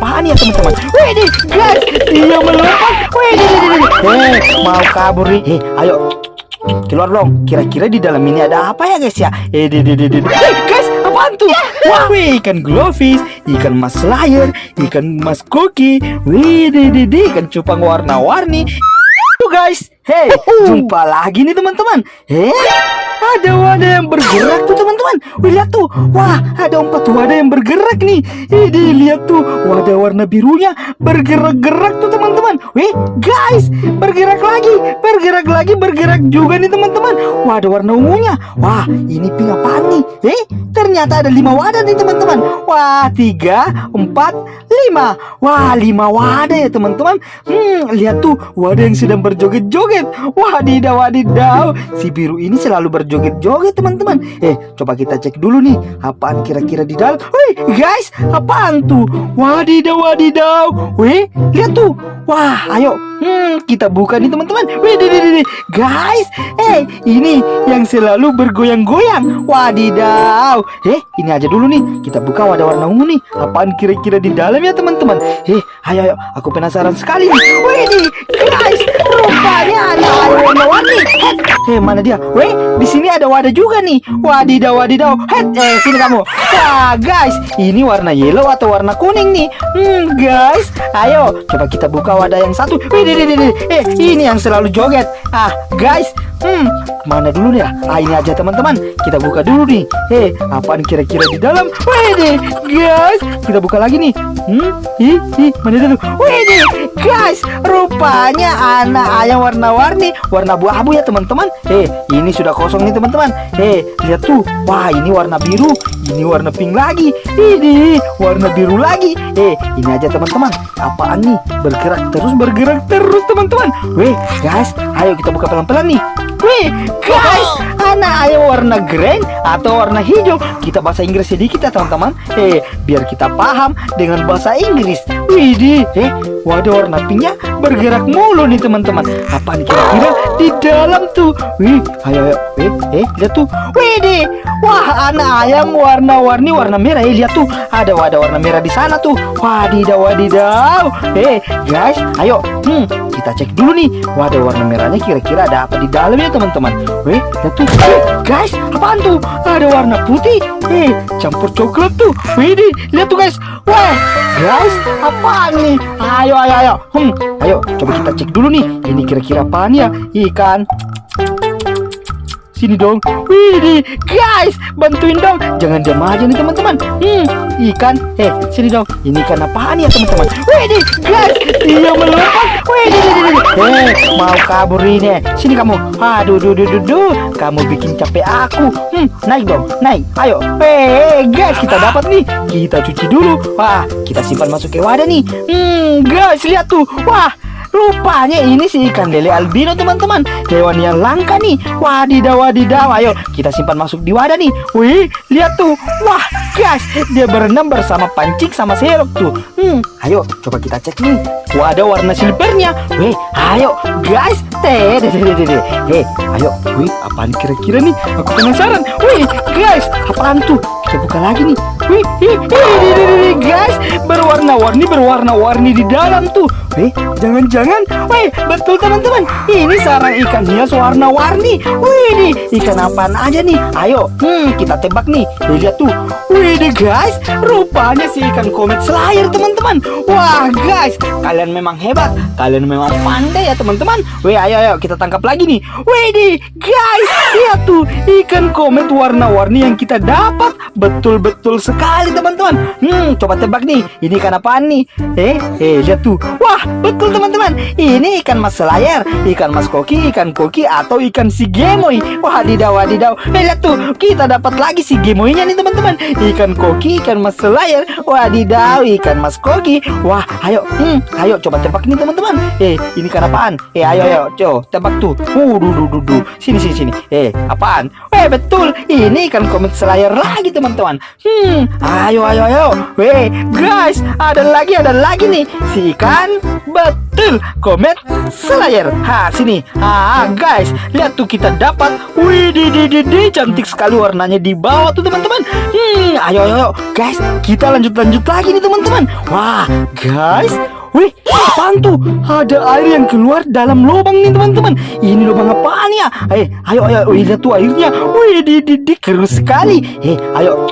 apaan ya teman-teman? Wih nih guys, dia melompat. Wih nih. Eh, mau kabur nih. Eh, ayo keluar dong. Kira-kira di dalam ini ada apa ya guys ya? Eh, di, di, di, di. Guys, apaan tuh? Wah, wih, ikan glowfish, ikan mas layar, ikan mas koki. Wih, di, di, di, ikan cupang warna-warni. Tuh guys, hey, jumpa lagi nih teman-teman. Eh, ada wadah yang bergerak tuh teman-teman. Lihat tuh, wah ada empat wadah yang bergerak nih. Ini lihat tuh, wadah warna birunya bergerak-gerak tuh teman-teman. Wih guys, bergerak lagi, bergerak lagi, bergerak juga nih teman-teman. Wadah warna ungunya, wah ini pink apaan nih? Eh, ternyata ada lima wadah nih teman-teman. Wah tiga, empat, lima. Wah lima wadah ya teman-teman. Hmm, lihat tuh wadah yang sedang berjoget-joget. Wadidaw, wadidaw. Si biru ini selalu berjoget-joget teman-teman. Eh, coba kita cek dulu nih. Apaan kira-kira di dalam? Wih, guys, apaan tuh? Wadidaw, wadidaw. Wih, lihat tuh. Wah, ayo. Hmm, kita buka nih teman-teman. Wih, di, di, di, guys. Eh, ini yang selalu bergoyang-goyang. Wadidaw. Eh, ini aja dulu nih. Kita buka wadah warna ungu nih. Apaan kira-kira di dalam ya teman-teman? Eh, ayo, ayo. Aku penasaran sekali nih. Wih, guys. Rupanya ada warna-warni. Eh, mana dia? Weh, di sini ada wadah juga nih. Wadidaw, wadidaw. Het, eh, sini kamu. Wah, guys, ini warna yellow atau warna kuning nih? Hmm, guys, ayo, coba kita buka wadah yang satu. Wih, di, di, di, di. Eh, ini yang selalu joget. Ah, guys, hmm, mana dulu ya? Ah, ini aja teman-teman. Kita buka dulu nih. Eh, apaan kira-kira di dalam? Wih, guys, kita buka lagi nih. Hmm, ih, ih, mana dulu? Wih, deh, guys, rupanya anak ayam warna-warni, warna abu-abu ya teman-teman. Eh, ini sudah kosong nih teman-teman. Eh, lihat tuh. Wah, ini warna biru, ini warna pink lagi. Ini warna biru lagi. Eh, ini aja teman-teman. Apaan nih? Bergerak terus, bergerak terus teman-teman. Weh, guys, ayo kita buka pelan-pelan nih. Wih, guys, anak ayam warna green atau warna hijau. Kita bahasa Inggris sedikit ya teman-teman. Eh, biar kita paham dengan bahasa Inggris. Widih, eh, wadah warna pinknya bergerak mulu nih teman-teman. Apaan kira-kira di dalam tuh? Wih, ayo, ayo, eh, eh, lihat tuh. Widih, wah anak ayam warna-warni warna merah. Eh, lihat tuh, ada wadah warna merah di sana tuh. Wadidaw, wadidaw. Eh, guys, ayo, hmm, kita cek dulu nih wadah warna merahnya kira-kira ada apa di dalamnya teman-teman. Wih, lihat tuh, eh, guys, apaan tuh? Ada warna putih. Eh, campur coklat tuh. Widih, lihat tuh guys. Wah, guys, apaan nih? Ayo, ayo, ayo. Hmm, ayo, coba kita cek dulu nih. Ini kira-kira apaan ya? Ikan. Sini dong. Widih, guys, bantuin dong. Jangan diam aja nih teman-teman. Hmm, ikan. Eh, sini dong. Ini ikan apaan ya teman-teman? Widih, guys, dia melompat. Widih. Eh, mau kabur ini. Sini kamu. Aduh, duh, duh, duh, duh. Kamu bikin capek aku. Hmm, naik dong, naik. Ayo. Eh, guys, kita dapat nih. Kita cuci dulu. Wah, kita simpan masuk ke wadah nih. Hmm, guys, lihat tuh. Wah, Rupanya ini si ikan lele albino teman-teman. Hewan yang langka nih. Wadidaw wadidaw Ayo. Kita simpan masuk di wadah nih. Wih lihat tuh. Wah guys. Dia berenang bersama pancing sama serok tuh. Hmm ayo coba kita cek nih. Wadah warna silvernya. Wih ayo. Guys Hei ayo. Wih apaan kira-kira nih? Aku penasaran. Wih guys apaan tuh? Kita buka lagi nih. Wih, wih, wih, wih, wih, wih, guys, berwarna-warni, berwarna-warni di dalam tuh. Wih, jangan-jangan, wih, betul teman-teman, ini sarang ikan hias warna-warni. Wih, nih, ikan apaan aja nih? Ayo, hmm, kita tebak nih. Lihat tuh. Wih, deh guys, rupanya si ikan komet selayar teman-teman. Wah, guys, kalian memang hebat, kalian memang pandai ya teman-teman. Wih, ayo, ayo, kita tangkap lagi nih. Wih, deh, guys, lihat tuh, ikan komet warna-warni yang kita dapat. Betul-betul sekali teman-teman. Hmm, coba tebak nih. Ini ikan apaan nih? Eh, eh, lihat tuh. Wah, betul teman-teman. Ini ikan mas selayar, ikan mas koki, ikan koki atau ikan si gemoy. Wadidaw, wadidaw. Eh, lihat tuh. Kita dapat lagi si gemoynya nih teman-teman. Ikan koki, ikan mas selayar. Wadidaw, ikan mas koki. Wah, ayo. Hmm, ayo coba tebak nih teman-teman. Eh, ini ikan apaan? Eh, ayo, ayo. Coba tebak tuh. Uh, du, du, du, du. Sini, sini, sini. Eh, apaan? Eh, betul. Ini ikan komet selayar lagi teman-teman. Hmm, ayo, ayo, ayo. Weh, guys, ada lagi ada lagi nih si ikan betul komet slayer ha sini ah guys lihat tuh kita dapat wih di cantik sekali warnanya di bawah tuh teman-teman hmm ayo ayo ayo guys kita lanjut lanjut lagi nih teman-teman wah guys Wih, apaan tuh? Ada air yang keluar dalam lubang nih teman-teman. Ini lubang apaan ya? Eh, ayo ayo, wih lihat tuh airnya. Wih, di di keruh sekali. Eh, ayo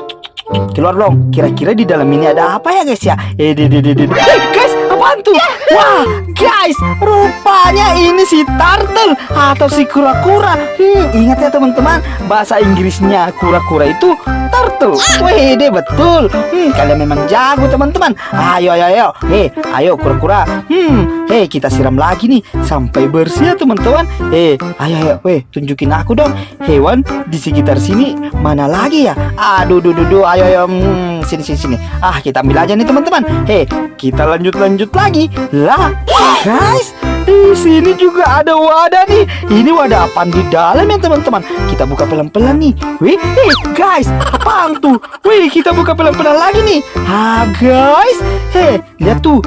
keluar dong. Kira-kira di dalam ini ada apa ya guys ya? Eh, di di di di. Eh, guys, apaan tuh? Wah, guys, rupanya ini si turtle atau si kura-kura. Hmm, ingat ya teman-teman, bahasa Inggrisnya kura-kura itu turtle. Wih, deh betul. Hmm, kalian memang jago teman-teman. Ayo, ayo, ayo. Hei, ayo kura-kura. Hmm, hei kita siram lagi nih sampai bersih ya teman-teman. Hei, ayo, ayo. Weh, tunjukin aku dong. Hewan di sekitar sini mana lagi ya? Aduh, duh, duh, duh. Ayo, ayo. Hmm, sini, sini, sini. Ah, kita ambil aja nih teman-teman. Hei, kita lanjut-lanjut lagi. Lah, guys, di sini juga ada wadah nih. Ini wadah apa di dalam ya teman-teman? Kita buka pelan-pelan nih. Wih, eh, guys, apaan tuh? Wih, kita buka pelan-pelan lagi nih. Ah, guys, heh, lihat tuh.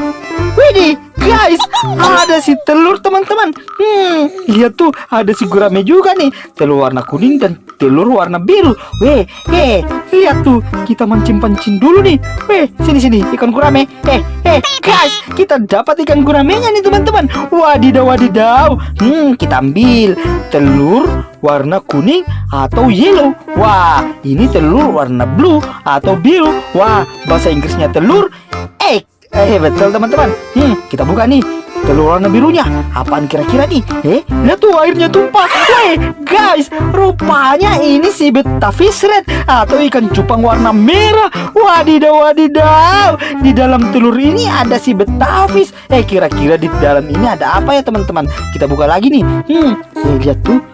Wih, guys, ada si telur teman-teman. Hmm, lihat tuh, ada si gurame juga nih. Telur warna kuning dan telur warna biru. Weh, eh, lihat tuh, kita mancing-mancing dulu nih. Weh, sini-sini, ikan gurame. Eh, eh, guys, kita dapat ikan guramenya nih teman-teman. Wadidaw, wadidaw. Hmm, kita ambil telur warna kuning atau yellow. Wah, ini telur warna blue atau biru. Wah, bahasa Inggrisnya telur egg. Eh, betul teman-teman. Hmm, kita buka nih. Telur warna birunya Apaan kira-kira nih? Eh, lihat tuh airnya tumpah Weh, guys Rupanya ini si betafish red Atau ikan cupang warna merah Wadidaw, wadidaw Di dalam telur ini ada si betafish Eh, kira-kira di dalam ini ada apa ya teman-teman? Kita buka lagi nih Hmm, eh, lihat tuh Eh, eh,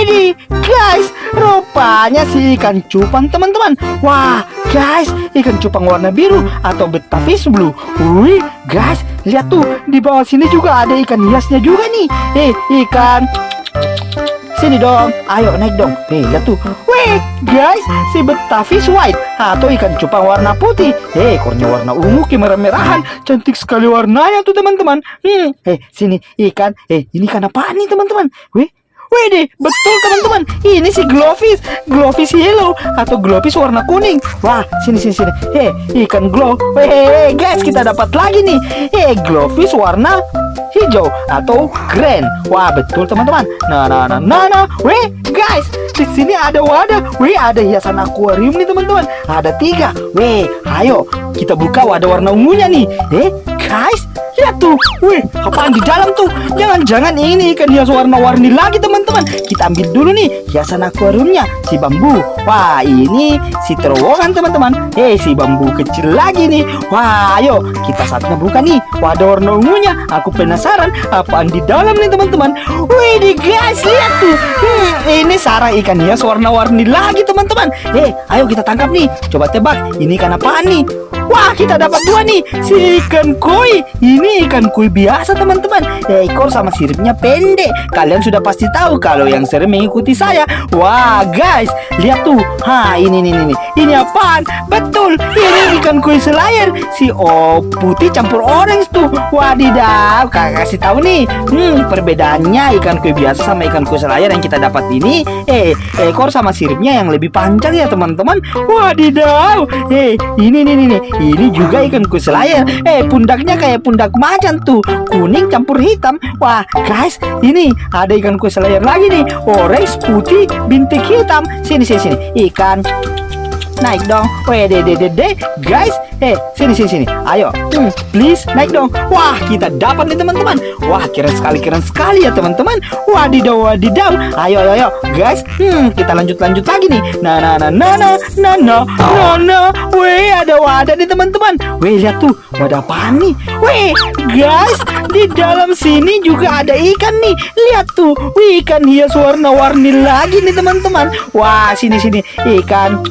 ini guys, rupanya si ikan cupang teman-teman. Wah, guys, ikan cupang warna biru atau betafish blue. Wih, guys, lihat tuh di bawah sini juga ada ikan hiasnya juga nih. Eh, ikan Sini dong, ayo naik dong. Nih, lihat tuh. Wih, guys, si betafish white atau ikan cupang warna putih. Eh, ekornya warna ungu kemerah-merahan. Cantik sekali warnanya tuh, teman-teman. Hmm, eh, sini ikan. Eh, ini ikan apa nih, teman-teman? Wih, Wih deh, betul teman-teman. Ini si glowfish, glowfish yellow atau glowfish warna kuning. Wah, sini sini sini. Hei, ikan glow. Hei, guys, kita dapat lagi nih. Hei, glowfish warna hijau atau green. Wah, betul teman-teman. Nah, nah, nah, nah, nah. Wih, guys, di sini ada wadah. Wih, ada hiasan akuarium nih teman-teman. Ada tiga. Wih, ayo kita buka wadah warna ungunya nih. Eh, guys, lihat tuh. Wih, apaan di dalam tuh? Jangan-jangan ini ikan hias warna-warni lagi teman-teman. Kita ambil dulu nih hiasan akuariumnya, si bambu. Wah, ini si terowongan teman-teman. Eh, si bambu kecil lagi nih. Wah, ayo kita saatnya buka nih wadah warna ungunya. Aku penasaran apaan di dalam nih teman-teman. Wih, di guys, lihat tuh. Hmm, ini sarang ikan hias warna-warni lagi teman-teman. Eh, ayo kita tangkap nih. Coba tebak, ini ikan apaan nih? Wah, kita dapat dua nih. Si ikan koi. Ini ikan koi biasa, teman-teman. Ekor sama siripnya pendek. Kalian sudah pasti tahu kalau yang sering mengikuti saya. Wah, guys, lihat tuh. Ha, ini ini ini. Ini apaan? Betul. Ini ikan koi selayar. Si oh putih campur orange tuh. Wadidaw, kakak kasih tahu nih. Hmm, perbedaannya ikan koi biasa sama ikan koi selayar yang kita dapat ini. Eh, ekor sama siripnya yang lebih panjang ya, teman-teman. Wadidaw. Eh, ini nih nih nih. Ini juga ikan selayar. Eh, pundaknya kayak pundak macan tuh. Kuning campur hitam. Wah, guys, ini ada ikan selayar lagi nih. Orange, putih, bintik hitam. Sini, sini, sini. Ikan naik dong. Wede dede dede, guys. Eh, sini sini sini. Ayo, hmm, please naik dong. Wah, kita dapat nih teman-teman. Wah, keren sekali keren sekali ya teman-teman. Wah, Wadidaw wadidaw. Ayo ayo ayo, guys. Hmm, kita lanjut lanjut lagi nih. Nah nah nah nah nah nah nah nah. nah. Weh, ada wadah nih teman-teman. Weh, lihat tuh wadah apa nih? Weh, guys, di dalam sini juga ada ikan nih. Lihat tuh, wih ikan hias warna-warni lagi nih teman-teman. Wah, sini sini ikan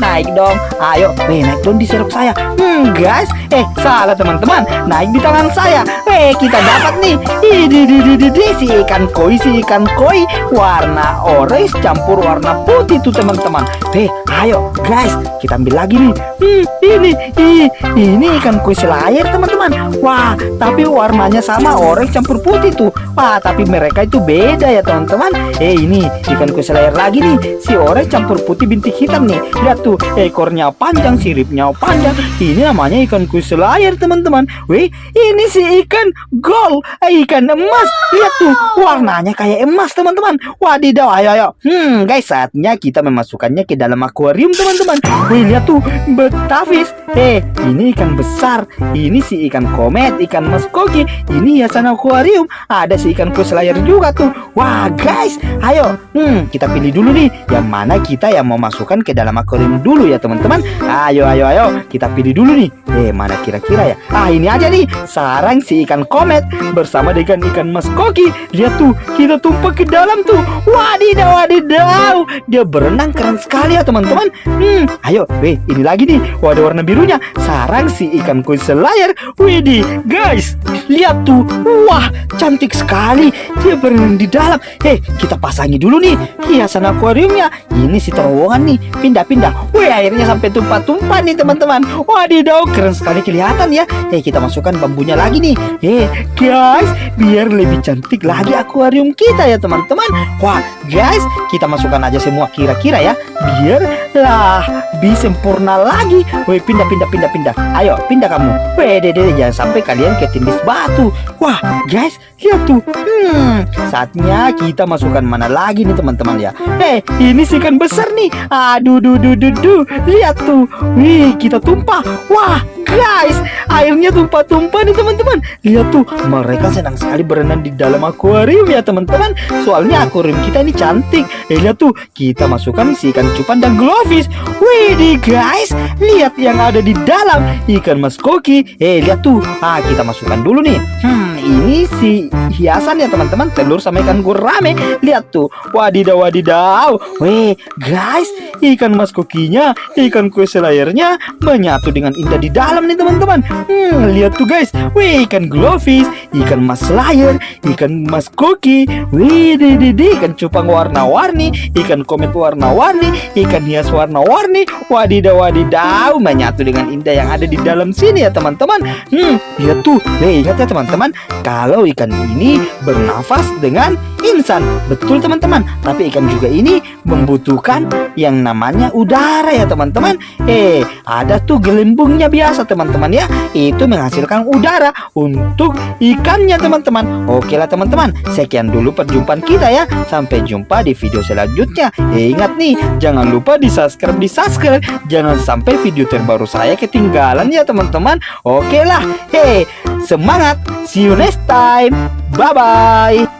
naik dong. Ayo, weh naik dong di seruk saya. Hmm, guys, eh salah teman-teman, naik di tangan saya. Eh kita dapat nih. Ini di di di di si ikan koi si ikan koi warna orange campur warna putih tuh teman-teman. Eh, ayo guys, kita ambil lagi nih. Hmm, ini, ini, ini ikan koi selayar teman-teman. Wah, tapi warnanya sama orange campur putih tuh. Wah, tapi mereka itu beda ya teman-teman. Eh, ini ikan koi selayar lagi nih. Si orange campur putih bintik hitam nih. Lihat tuh, ekornya panjang, siripnya panjang. Ini namanya ikan koi selayar teman-teman. Wih, ini si ikan gold, eh, ikan emas. Lihat tuh, warnanya kayak emas teman-teman. Wadidaw, ayo ayo. Hmm, guys, saatnya kita memasukkannya ke dalam akuarium teman-teman. Wih, lihat tuh, betavis. Eh, ini ikan besar. Ini si ikan komet, ikan mas koki. Ini hiasan akuarium. Ada si ikan koi selayar juga tuh. Wah, guys, ayo. Hmm, kita pilih dulu nih. Yang mana kita yang mau masukkan ke dalam akuarium dulu ya teman-teman. Ayo, ayo, ayo. Kita pilih dulu nih. Eh, mana kira-kira ya? Ah, ini aja nih. Sarang si ikan komet bersama dengan ikan mas koki. Lihat tuh, kita tumpah ke dalam tuh. Wadidaw, wadidaw. Dia berenang keren sekali ya teman-teman. Hmm, ayo, weh, ini lagi nih. Wadah warna birunya. Sarang si ikan koi selayar. Widih, guys, lihat tuh. Wah, cantik sekali. Dia berenang di dalam. Eh, kita pasangi dulu nih hiasan akuariumnya. Ini si terowongan nih. Pindah-pindah. Wih, airnya sampai tumpah-tumpah nih teman-teman. Wadidaw, keren sekali kelihatan ya. Eh, kita masukkan bambunya lagi nih. Eh, guys, biar lebih cantik lagi akuarium kita ya teman-teman. Wah, guys, kita masukkan aja semua kira-kira ya. Biar lah bisa sempurna lagi. Woi, pindah, pindah, pindah, pindah. Ayo, pindah kamu. Weh, dede, jangan sampai kalian ketindis batu. Wah, guys, lihat tuh. Hmm, saatnya kita masukkan mana lagi nih teman-teman ya. Eh, ini sih ikan besar nih. Aduh, duh, duh, duh, duh. Lihat tuh. Wih, kita tumpah. Wah, guys, airnya tumpah-tumpah nih teman-teman. Lihat tuh, mereka senang sekali berenang di dalam akuarium ya teman-teman. Soalnya akuarium kita ini cantik. Eh, lihat tuh, kita masukkan si ikan cupan dan glowfish. Wih, guys, lihat yang ada di dalam ikan mas koki. Eh, lihat tuh. Ah, kita masukkan dulu nih. Hmm, ini si hiasan ya teman-teman. Telur sama ikan gurame. Lihat tuh. Wadidaw, wadidaw. Weh, guys, ikan mas kokinya, ikan kue selayarnya menyatu dengan indah di dalam nih teman-teman. Hmm, lihat tuh guys. Wih, ikan glowfish, ikan mas layar, ikan mas koki. Wih, di, ikan cupang warna-warni, ikan komet warna-warni, ikan hias warna-warni. Wadidaw, wadidaw, menyatu dengan indah yang ada di dalam sini ya teman-teman. Hmm, lihat tuh. Weh, ingat ya teman-teman, kalau ikan ini bernafas dengan insan. Betul teman-teman. Tapi ikan juga ini membutuhkan yang namanya udara ya teman-teman. Eh, ada tuh gelembungnya biasa teman-teman ya. Itu menghasilkan udara untuk ikannya teman-teman. Oke lah teman-teman. Sekian dulu perjumpaan kita ya. Sampai jumpa di video selanjutnya. Eh, ingat nih, jangan lupa di subscribe di subscribe. Jangan sampai video terbaru saya ketinggalan ya teman-teman. Oke lah. Hey, semangat. See you next time. Bye bye.